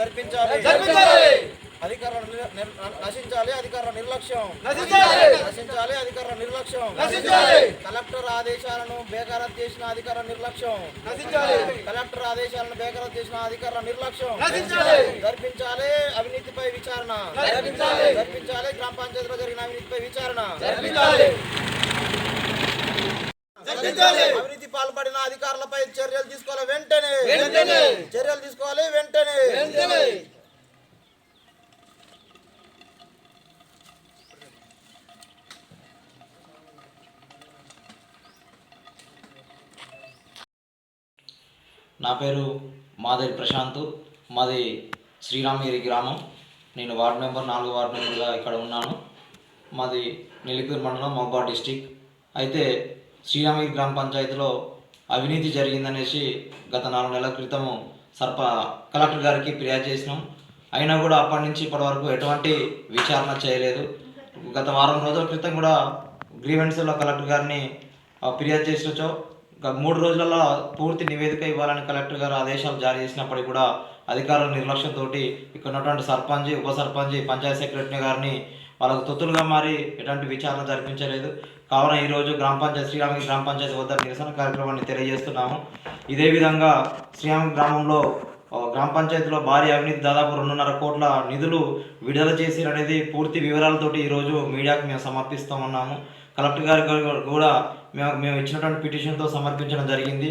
జరిపించాలి నిర్- నశించాలి అధికారుల నిర్లక్ష్యం నశించాలి. అధికారుల నిర్లక్ష్యం. కలెక్టర్ ఆదేశాలను బేఖరారు చేసిన అధికారుల నిర్లక్ష్యం. కలెక్టర్ ఆదేశాలను బేఖరారు చేసిన అధికారుల నిర్లక్ష్యం. జరిపించాలి అవినీతిపై విచారణ జరిపించాలి. గ్రామ పంచాయతీలో జరిగిన అవినీతిపై విచారణ. అవినీతి పాల్పడిన అధికారులపై చర్యలు తీసుకోవాలి వెంటనే. వెంటనే. చర్యలు తీసుకోవాలి వెంటనే. వెంటనే. నా పేరు మాదేవి ప్రశాంత్. మాది శ్రీరామగిరి గ్రామం. నేను వార్డు మెంబర్ నాలుగు వార్డు మెంబర్గా ఇక్కడ ఉన్నాను. మాది నెల్లికూరు మండలం మహబూబా డిస్టిక్. అయితే శ్రీరామి గ్రామ పంచాయతీలో అవినీతి జరిగిందనేసి గత నాలుగు నెలల క్రితము సర్ప కలెక్టర్ గారికి ఫిర్యాదు చేసినాం. అయినా కూడా అప్పటి నుంచి ఇప్పటి వరకు ఎటువంటి విచారణ చేయలేదు. గత వారం రోజుల క్రితం కూడా గ్రీవెన్స్లో కలెక్టర్ గారిని ఫిర్యాదు చేసినచో మూడు రోజులలో పూర్తి నివేదిక ఇవ్వాలని కలెక్టర్ గారు ఆదేశాలు జారీ చేసినప్పటికీ కూడా అధికారుల నిర్లక్ష్యంతో ఇక్కడ ఉన్నటువంటి సర్పంచ్ ఉప సర్పంచ్ పంచాయత్ సెక్రటరీ గారిని వాళ్ళకు తొత్తులుగా మారి ఎటువంటి విచారణ జరిపించలేదు. కావున ఈరోజు గ్రామ పంచాయతీ శ్రీరామగిరి గ్రామ పంచాయతీ వద్ద నిరసన కార్యక్రమాన్ని తెలియజేస్తున్నాము. ఇదే విధంగా శ్రీరామ గ్రామంలో గ్రామ పంచాయతీలో భారీ అవినీతి దాదాపు రెండున్నర కోట్ల నిధులు విడుదల చేసిరనేది పూర్తి వివరాలతోటి ఈరోజు మీడియాకు మేము సమర్పిస్తామన్నాము. కలెక్టర్ గారికి కూడా మేము మేము ఇచ్చినటువంటి పిటిషన్తో సమర్పించడం జరిగింది.